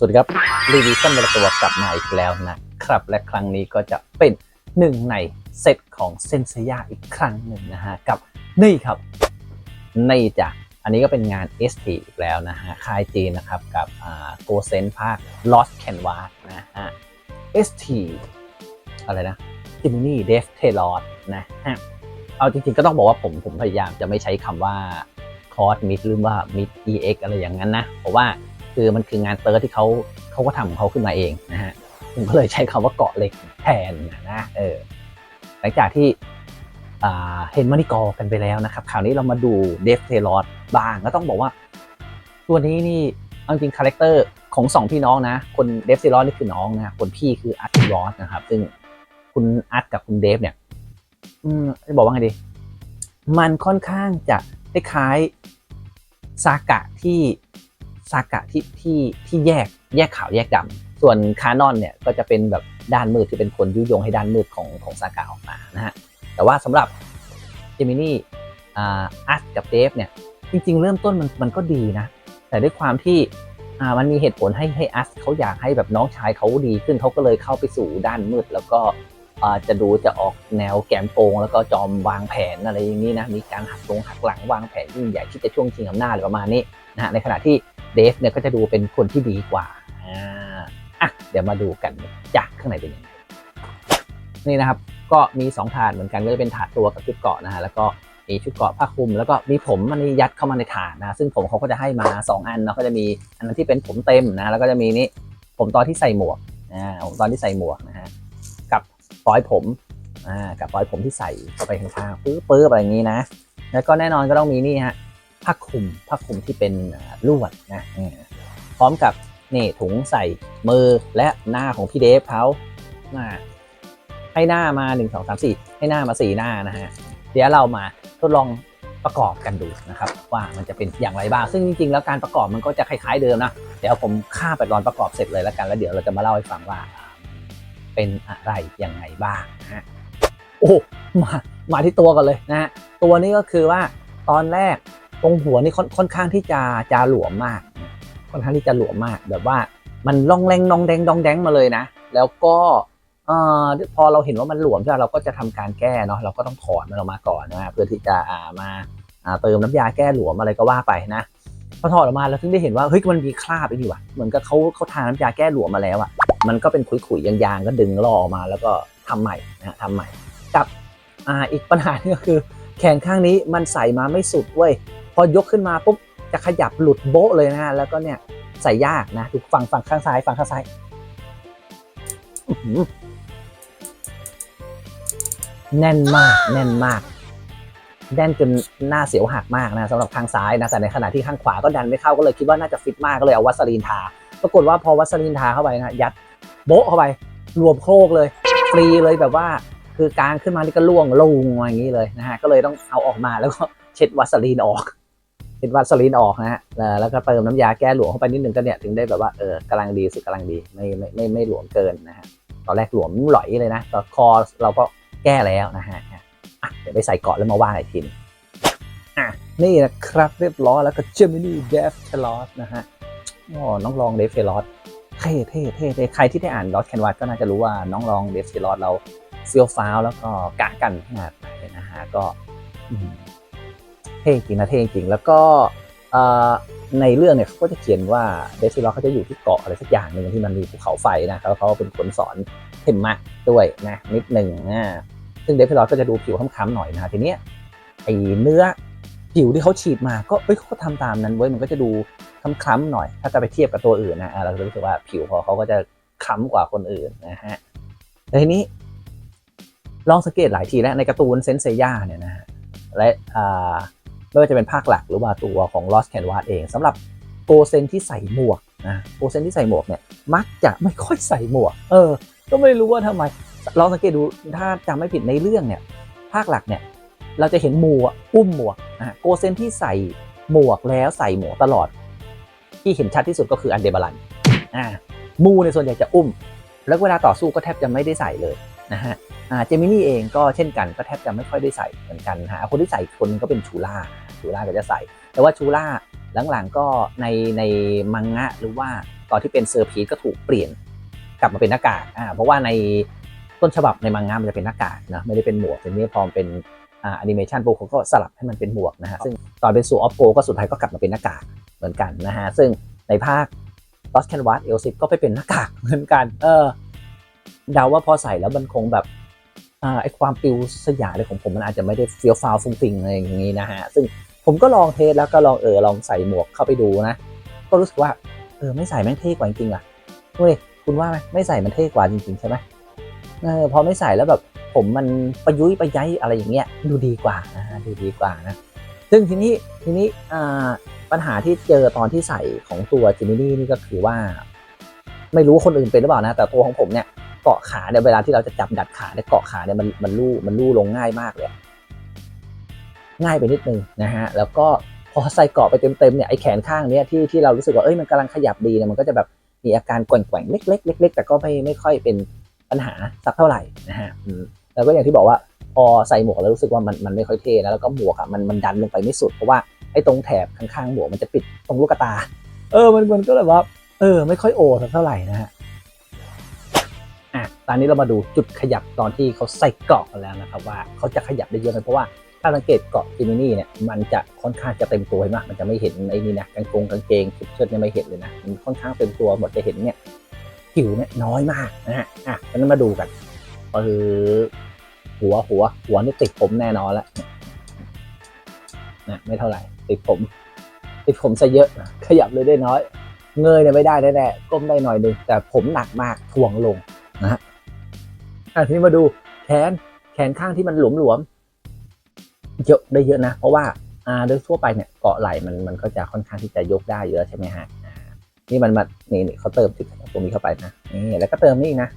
สวัสดีครับรีวิวสั้นประตัวกลับมาอีกแล้วนะครับ และครั้งนี้ก็จะเป็นหนึ่งในเซตของเซนเซียอีกครั้งหนึ่งนะฮะ กับนี่ครับนี่จ้ะอันนี้ก็เป็นงาน ST อีกแล้วนะฮะค่ายจีนนะครับ กับโกเซนภาค Lost Canvas นะฮะ ST อะไรนะ Gemini Dev t a i l o r นะฮะเอาจริงๆก็ต้องบอกว่าผมผมพยายามจะไม่ใช้คำว่าคอร์สมิดหรือว่ามิด EX อะไรอย่างนั้นนะ เพราะว่า คือมันคืองานเติร์ดที่เขาเขาก็ทำของเขาขึ้นมาเองนะฮะผมก็เลยใช้คำว่าเกาะเหล็กแทนนะเออหลังจากที่เห็นมานิกอกันไปแล้วนะครับคราวนี้เรามาดูเดฟเทลอดบ้างก็ต้องบอกว่า ตัวนี้นี่เอาจริงคาแรคเตอร์ของสองพี่น้องนะ คนเดฟเทลอดนี่คือน้องนะคนพี่คืออาร์ตรอสนะครับ ซึ่งคุณอาร์ตกับคุณเดฟเนี่ย อืมจะบอกว่าไงดี มันค่อนข้างจะคล้ายซากะที่ ซากะที่ที่ที่แยกแยกขาวแยกดำส่วนคานอนเนี่ยก็จะเป็นแบบด้านมืดที่เป็นคนยุยงให้ด้านมืดของของซากะออกมานะฮะแต่ว่าสำหรับเจมินี่อาร์ตกับเดฟเนี่ยจริง ๆ เริ่มต้นมันมันก็ดีนะ แต่ด้วยความที่อ่ามันมีเหตุผลให้ให้อัสเขาอยากให้แบบน้องชายเขาดีขึ้นเขาก็เลยเข้าไปสู่ด้านมืด แล้วก็อ่าจะดูจะออกแนวแกมโปงแล้วก็จอมวางแผนอะไรอย่างนี้นะมีการหักลงหักหลังวางแผนยิ่งใหญ่ที่จะช่วงชิงอำนาจอะไรประมาณนี้นะฮะในขณะที่ เดฟเนี่ยก็จะดูเป็นคนที่ดีกว่าอะเดี๋ยวมาดูกันจากข้างในเป็นยังไงนี่นะครับก็มี 2 ถาดเหมือนกันก็จะเป็นถาดตัวกับชุดเกาะนะฮะแล้วก็มีชุดเกาะผ้าคลุม แล้วก็มีผมมันยัดเข้ามาในถาดนะซึ่งผมเขาก็จะให้มา 2 อันเนาะก็จะมีอันนั้นที่เป็นผมเต็มนะแล้วก็จะมีนี่ผมตอนที่ใส่หมวกอ่าผมตอนที่ใส่หมวกนะฮะกับปลอยผมอ่ากับปลอยผมที่ใส่เข้าไปข้างๆปื้อปื้ออะไรอย่างนี้นะ แล้วก็แน่นอนก็ต้องมีนี่ฮะ ผ้าคลุมผ้าคลุมที่เป็นลวดนะพร้อมกับนี่ถุงใส่มือและหน้าของพี่เดฟเขาอ่าให้หน้ามา 1 2 3 4 ให้หน้ามา 4 หน้านะฮะเดี๋ยวเรามาทดลองประกอบกันดูนะครับ ว่ามันจะเป็นอย่างไรบ้าง ซึ่งจริงๆ แล้วการประกอบมันก็จะคล้ายๆเดิมนะเดี๋ยวผมข้าไปตอนประกอบเสร็จเลยแล้วกันแล้วเดี๋ยวเราจะมาเล่าให้ฟังว่าเป็นอะไรยังไงบ้างนะฮะโอ้มามาที่ตัวกันเลยนะฮะตัวนี้ก็คือว่าตอนแรก ตรงหัวนี่ค่อนค่อนข้างที่จะจะหลวมมาก ค่อนข้างที่จะหลวมมาก แบบว่ามันล่องแรงนองแดงดองแดงมาเลยนะ แล้วก็ออพอเราเห็นว่ามันหลวมใช่ไหมเราก็จะทำการแก้เนาะเราก็ต้องถอดมันออกมาก่อนนะเพื่อที่จะอ่ามาเติมน้ำยาแก้หลวมอะไรก็ว่าไปนะพอถอดออกมาแล้วถึงได้เห็นว่าเฮ้ยมันมีคราบไอ้นี่ว่ะเหมือนกับเขาเขาทาน้ำยาแก้หลวมมาแล้วอะมันก็เป็นขุยๆยางๆก็ดึงล่อออกมาแล้วก็ทำใหม่นะทำใหม่กับออีกปัญหาหนึงก็คือ แขนข้างนี้มันใส่มาไม่สุดเว้ย พอยกขึ้นมาปุ๊บจะขยับหลุดโบ๊ะเลยนะฮะแล้วก็เนี่ยใส่ยากนะดูฝั่งฝั่งข้างซ้ายฝั่งข้างซ้ายแน่นมาก แน่นมาก แน่นจนหน้าเสียวหักมากนะสำหรับข้างซ้ายนะแต่ในขณะที่ข้างขวาก็ดันไม่เข้าก็เลยคิดว่าน่าจะฟิตมากก็เลยเอาวัสลีนทา ปรากฏว่าพอวัสลีนทาเข้าไปนะยัดโบ๊ะเข้าไป รวมโครกเลย ฟรีเลยแบบว่า คือกลางขึ้นมานี่ก็ล่วงลงอย่างนี้เลยนะฮะก็เลยต้องเอาออกมาแล้วก็เช็ดวัสลีนออก เช็ดวัสลีนออกนะฮะแล้วก็เติมน้ำยาแก้หลวมเข้าไปนิดนึงก็เนี่ยถึงได้แบบว่าเออกำลังดีสุดกำลังดีไม่ไม่ไม่ไม่หลวมเกินนะฮะตอนแรกหลวมหลอยเลยนะแต่คอเราก็แก้แล้วนะฮะอะเดี๋ยวไปใส่เกาะแล้วมาว่างอีกทีนึงอะนี่นะครับเรียบร้อยแล้วก็ Gemini Dev t e l o s นะฮะอ๋อน้องลอง Dev t e l o s เท่เท่เท่เท่ใครที่ได้อ่าน Lost Canvas ก็น่าจะรู้ว่าน้องลอง Dev t e l o s เราเฟี้ยวฟ้าวแล้วก็กะกันขนาดไหนนะฮะก็ เท่จริงนะเท่จริงแล้วก็ในเรื่องเนี่ยเขาก็จะเขียนว่าเดซิล็อกเขาจะอยู่ที่เกาะอะไรสักอย่างหนึ่งที่มันมีภูเขาไฟนะแล้วเขาเป็นคนสอนเทมมะด้วยนะนิดหนึ่งนะซึ่งเดซิล็อกก็จะดูผิวค้ำๆหน่อยนะทีเนี้ยไอเนื้อผิวที่เขาฉีดมาก็เอ้ยเขาก็ทำตามนั้นเว้ยมันก็จะดูคล้ำๆหน่อย ถ้าจะไปเทียบกับตัวอื่นนะอะเราจะรู้สึกว่าผิวของเขาก็จะคล้ำกว่าคนอื่นนะฮะแต่ทีนี้ ลองสังเกตหลายทีแล้วในการ์ตูนเซนเซย่าเนี่ยนะฮะและอ่า ไม่ว่าจะเป็นภาคหลักหรือว่าตัวของ Lost Canvas เองสำหรับโกเซนที่ใส่หมวกนะโกเซนที่ใส่หมวกเนี่ยมักจะไม่ค่อยใส่หมวก เออ ก็ไม่รู้ว่าทำไมลองสังเกตดูถ้าจำไม่ผิดในเรื่องเนี่ยภาคหลักเนี่ยเราจะเห็นหมูอะอุ้มหมวกนะโกเซนที่ใส่หมวกแล้วใส่หมวกตลอด ที่เห็นชัดที่สุดก็คืออันเดบาลันอ่ามูในส่วนใหญ่จะอุ้ม แล้วเวลาต่อสู้ก็แทบจะไม่ได้ใส่เลย นะฮะอ่าเจมินี่เองก็เช่นกันก็แทบจะไม่ค่อยได้ใส่เหมือนกันนะฮะคนที่ใส่คนหนึงก็เป็นชูล่าชูล่าก็จะใส่ แต่ว่าชูล่าหลังๆก็ในในมังงะหรือว่าตอนที่เป็นเซอร์พีก็ถูกเปลี่ยนกลับมาเป็นหน้ากากอ่าเพราะว่าในต้นฉบับในมังงะมันจะเป็นหน้ากากนะไม่ได้เป็นหมวกทีนี้พอเป็นอ่าแอนิเมชันโปเขาก็สลับให้มันเป็นหมวกนะฮะซึ่งตอนเป็นสู่ออฟโปก็สุดท้ายก็กลับมาเป็นหน้ากากเหมือนกันนะฮะซึ่งในภาคลอสแคนวาสเอลซิก็ไปเป็นหน้ากากเหมือนกันเออ เดาว่าพอใส่แล้วมันคงแบบอ่าไอความปิวสยายอะไรของผมมันอาจจะไม่ได้เฟี้ยวฟ้าวฟุ้งฟิงอะไรอย่างนี้นะฮะ ซึ่งผมก็ลองเทสแล้วก็ลองเออลองใส่หมวกเข้าไปดูนะ ก็รู้สึกว่าเออไม่ใส่แม่งเท่กว่าจริงๆอะเว้ยคุณว่าไหมไม่ใส่มันเท่กว่าจริงๆใช่ไหมเออพอไม่ใส่แล้วแบบผมมันประยุยประยัยอะไรอย่างเงี้ยดูดีกว่านะฮะดูดีกว่านะ ซึ่งทีนี้ทีนี้อ่าปัญหาที่เจอตอนที่ใส่ของตัวจิมินี่นี่ก็คือว่า ไม่รู้คนอื่นเป็นหรือเปล่านะ แต่ตัวของผมเนี่ย กาะขาเนี่ยเวลาที่เราจะจับดัดขาเนี่ยเกาะขาเนี่ยมันมันลู่มันลู่ลงง่ายมากเลย ง่ายไปนิดนึงนะฮะแล้วก็พอใส่เกาะไปเต็มๆเนี่ยไอ้แขนข้างเนี้ยที่ที่เรารู้สึกว่าเอ้ยมันกำลังขยับดีเนี่ยมันก็จะแบบมีอาการแกว่งๆเล็กๆเล็กๆแต่ก็ไม่ไม่ค่อยเป็นปัญหาสักเท่าไหร่นะฮะแล้วก็อย่างที่บอกว่าพอใส่หมวกแล้วรู้สึกว่ามันมันไม่ค่อยเท่นะแล้วก็หมวกอะมันมันดันลงไปไม่สุดเพราะว่าไอ้ตรงแถบข้างๆหมวกมันจะปิดตรงลูกตา เออมันมันก็เลยว่าเออ ไม่ค่อยโอสักเท่าไหร่นะฮะ ตอนนี้เรามาดูจุดขยับตอนที่เขาใส่เกาะกันแล้วนะครับว่าเขาจะขยับได้เยอะไหมเพราะว่าถ้าสังเกตเกาะจิมินี่เนี่ยมันจะค่อนข้างจะเต็มตัวมากมันจะไม่เห็นไอ้นี่นะกางกงกางเกงชุดเชิ้ตเนี่ยไม่เห็นเลยนะมันค่อนข้างเต็มตัวหมดจะเห็นเนี่ยผิวเนี่ยน้อยมากนะฮะอะงั้นมาดูกันเออหัวหัวหัวนี่ติดผมแน่นอนแล้วนะไม่เท่าไหร่ติดผม ติดผมซะเยอะนะขยับเลยได้น้อย เงยเนี่ยไม่ได้แน่ๆก้มได้หน่อยหนึงแต่ผมหนักมากถ่วงลงนะฮะ อะทีนี้มาดูแขนแขนข้างที่มันหลวมๆเยอะได้เยอะนะ เพราะว่าอ่าโดยทั่วไปเนี่ยเกาะไหล่มันมันก็จะค่อนข้างที่จะยกได้เยอะใช่ไหมฮะนี่มันมานี่นี่เขาเติมจุดตรงนี้เข้าไปนะนี่แล้วก็เติมนี่อีกนะ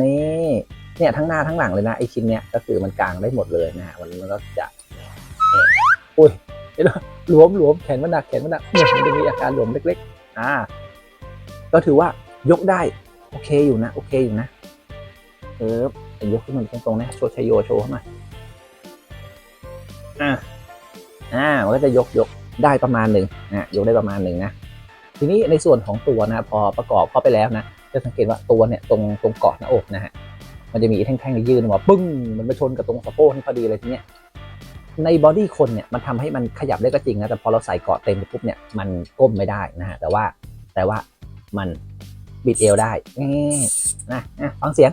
นี่เนี่ยทั้งหน้าทั้งหลังเลยนะไอชิ้นเนี้ยก็คือมันกลางได้หมดเลยนะฮะมันมันก็จะอุ้ยเห็นไหมหลวมหลวมแขนมันหนักแขนมันหนักเนี่ยมันจะมีอาการหลวมเล็ก ๆ อ่า ก็ถือว่ายกได้ โอเคอยู่นะ โอเคอยู่นะ เออยกขึ้นมาตรงๆนะโชว์ชัยโยโชว์เข้ามาอ่าอ่ามันก็จะยกยกได้ประมาณหนึ่งนะยกได้ประมาณหนึ่งนะทีนี้ในส่วนของตัวนะพอประกอบเข้าไปแล้วนะจะสังเกตว่าตัวเนี่ยตรงตรงเกาะหน้าอกนะฮะมันจะมีแท่งๆยื่นมาปึ้งมันมาชนกับตรงสะโพกนี่พอดีเลยทีเนี้ยในบอดี้คนเนี่ยมันทำให้มันขยับได้ก็จริงนะแต่พอเราใส่เกาะเต็มไปปุ๊บเนี่ยมันก้มไม่ได้นะฮะแต่ว่าแต่ว่ามันบิดเอวได้นี่นะนะฟังเสียง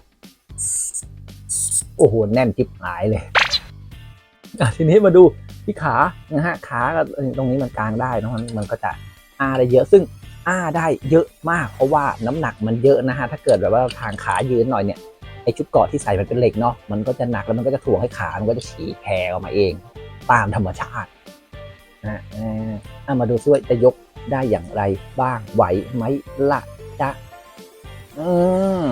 โอ้โห แน่นจิบหายเลยทีนี้มาดูที่ขานะฮะขาตรงนี้มันกลางได้นะมันมันก็จะอ้าได้เยอะซึ่งอ้าได้เยอะมาก เพราะว่าน้ำหนักมันเยอะนะฮะถ้าเกิดแบบว่าทางขายืนหน่อยเนี่ยไอชุดเกาะที่ใส่มันเป็นเหล็กเนาะมันก็จะหนักแล้วมันก็จะถ่วงให้ขา มันก็จะฉีกแพรออกมาเอง ตามธรรมชาตินะออเอามาดูซิว่าจะยกได้อย่างไรบ้างไหวไหมล่ะจ๊ะเออ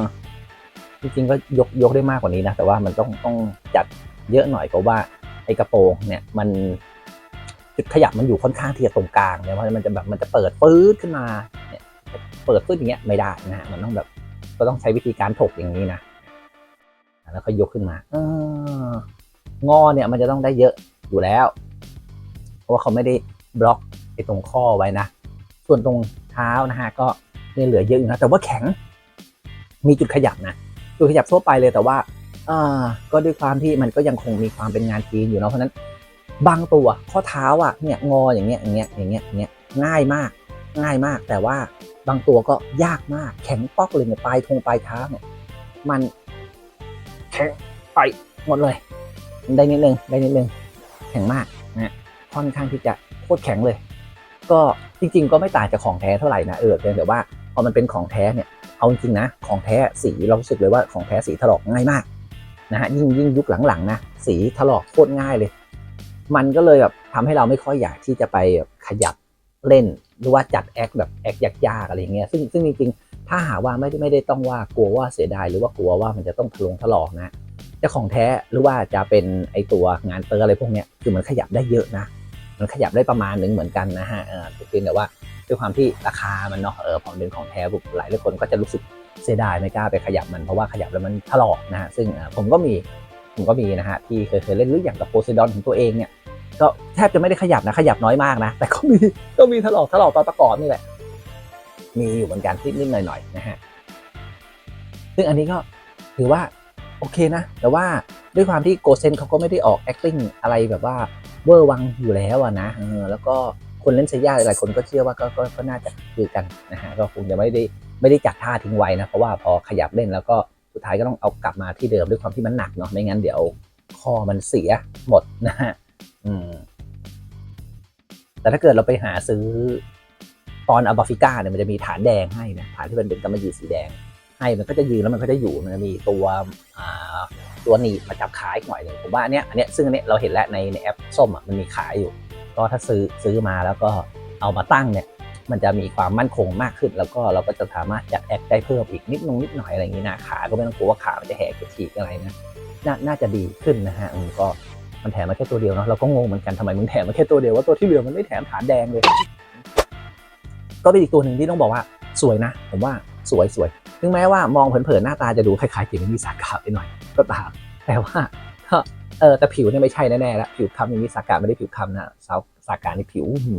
จริงๆก็ยกยกได้มากกว่านี้นะ แต่ว่ามันต้องต้องจัดเยอะหน่อยเพราะว่าไอ้กระโปรงเนี่ยมันจุดขยับมันอยู่ค่อนข้างที่จะตรงกลางเนี่ยเพราะมันจะแบบมันจะเปิดปื๊ดขึ้นมาเนี่ยเปิดปื๊ดอย่างเงี้ยไม่ได้นะฮะมันต้องแบบก็ต้องใช้วิธีการถกอย่างนี้นะแล้วก็ยกขึ้นมาเอองอเนี่ยมันจะต้องได้เยอะอยู่แล้ว เพราะว่าเขาไม่ได้บล็อกไอ้ตรงข้อไว้นะ ส่วนตรงเท้านะฮะก็เนี่ยเหลือเยอะอยู่นะแต่ว่าแข็งมีจุดขยับนะ จุดขยับทั่วไปเลยแต่ว่าอ่าก็ด้วยความที่มันก็ยังคงมีความเป็นงานจีนอยู่เนาะเพราะฉะนั้นบางตัวข้อเท้าอะเนี่ยงออย่างเงี้ยอย่างเงี้ยอย่างเงี้ยอย่างเงี้ยง่ายมากง่ายมาก แต่ว่าบางตัวก็ยากมาก แข็งป๊อกเลยเนี่ยปลายทงปลายเท้าเนี่ยมันแข็งไปหมดเลยได้นิดนึงได้นิดนึงแข็งมากนะค่อนข้างที่จะโคตรแข็งเลย ก็จริง ๆ ก็ไม่ต่างจากของแท้เท่าไหร่นะเออเพียงแต่ว่าพอมันเป็นของแท้เนี่ย เอาจริงนะ ของแท้สีเรารู้สึกเลยว่าของแท้สีถลอกง่ายมากนะฮะยิ่งยิ่งยุคหลังๆนะสีถลอกโคตรง่ายเลย มันก็เลยแบบทำให้เราไม่ค่อยอยากที่จะไปขยับเล่นหรือว่าจัดแอคแบบแอคยากๆอะไรเงี้ยซึ่งซึ่งจริงๆ ถ้าหากว่าไม่ได้ไม่ได้ต้องว่ากลัวว่าเสียดายหรือว่ากลัวว่ามันจะต้องทะลงถลอกนะจะของแท้หรือว่าจะเป็นไอตัวงานเตอร์อะไรพวกเนี้ยคือมันขยับได้เยอะนะ มันขยับได้ประมาณหนึ่งเหมือนกันนะฮะเออแต่เพียงแต่ว่าด้วยความที่ราคามันเนาะเออพอเป็นของแท้ปุ๊บหลายหลายคนก็จะรู้สึกเสียดายไม่กล้าไปขยับมันเพราะว่าขยับแล้วมันถลอกนะฮะซึ่งผมก็มีผมก็มีนะฮะที่เคยเคยเล่นหรืออย่างกับโพไซดอนของตัวเองเนี่ยก็แทบจะไม่ได้ขยับนะขยับน้อยมากนะ แต่ก็มีก็มีถลอกถลอกตอนประกอบนี่แหละมีอยู่เหมือนกันนิดๆหน่อยๆนะฮะซึ่งอันนี้ก็ถือว่าโอเคนะ แต่ว่าด้วยความที่โกเซนเขาก็ไม่ได้ออก acting อะไรแบบว่า เวอร์วังอยู่แล้วอะนะเออแล้วก็คนเล่นเซย่าหลายคนก็เชื่อว่าก็ก็ก็น่าจะคือกันนะฮะก็คงจะไม่ได้ไม่ได้จัดท่าทิ้งไว้นะเพราะว่าพอขยับเล่นแล้วก็สุดท้ายก็ต้องเอากลับมาที่เดิมด้วยความที่มันหนักเนาะไม่งั้นเดี๋ยวคอมันเสียหมดนะฮะอืมแต่ถ้าเกิดเราไปหาซื้อตอนอัลบาฟิก้าเนี่ยมันจะมีฐานแดงให้นะฐานที่มันเป็นกำมะหยี่สีแดงให้มันก็จะยืนแล้วมันก็จะอยู่มันจะมีตัวอ่า ตัวหนีบมาจับขาอีกหน่อยหนึ่งผมว่าอันเนี้ยอันเนี้ยซึ่งอันเนี้ยเราเห็นแล้วในในแอปส้มอะมันมีขายอยู่ ก็ถ้าซื้อซื้อมาแล้วก็เอามาตั้งเนี่ยมันจะมีความมั่นคงมากขึ้น แล้วก็เราก็จะสามารถจัดแอปได้เพิ่มอีกนิดนึงนิดหน่อยอะไรอย่างนี้นะขาก็ไม่ต้องกลัวว่าขามันจะแหกจะฉีกอะไรนะนน่าจะดีขึ้นนะฮะอืมก็มันแถมมาแค่ตัวเดียวเนาะเราก็งงเหมือนกันทำไมมึงแถมมาแค่ตัวเดียวว่าตัวที่เหลือมันไม่แถมฐานแดงเลย ก็เป็นอีกตัวหนึ่งที่ต้องบอกว่าสวยนะ ผมว่าสวยสวยถึงแม้ว่ามองเผินๆหน้าตาจะดูคล้ายๆจิมินิสากะไปหน่อย ก็ตามแต่ว่าก็เออแต่ผิวเนี่ยไม่ใช่แน่ๆแล้วผิวคำมินิสากะไม่ได้ผิวคำนะสาวสากะนี่ผิวหื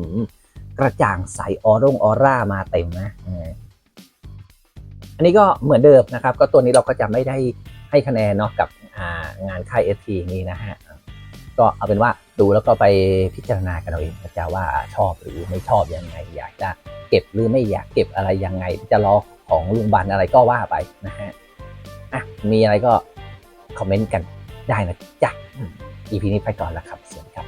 กระจ่างใสออร่งออร่ามาเต็มนะอันนี้ก็เหมือนเดิมนะครับ ก็ตัวนี้เราก็จะไม่ได้ให้คะแนนเนาะกับางานค่ายเอทีนี้นะฮะก็เอาเป็นว่าดูแล้วก็ไปพิจารณากันเอาเองนะจ๊ะว่าชอบหรือไม่ชอบยังไง อยากจะเก็บหรือไม่อยากเก็บอะไรยังไง จะรอของลุงบันอะไรก็ว่าไปนะฮะอะมีอะไรก็ คอมเมนต์กันได้นะจ๊ะอีพีนี้ไปก่อนแล้วครับสวัสดีครับ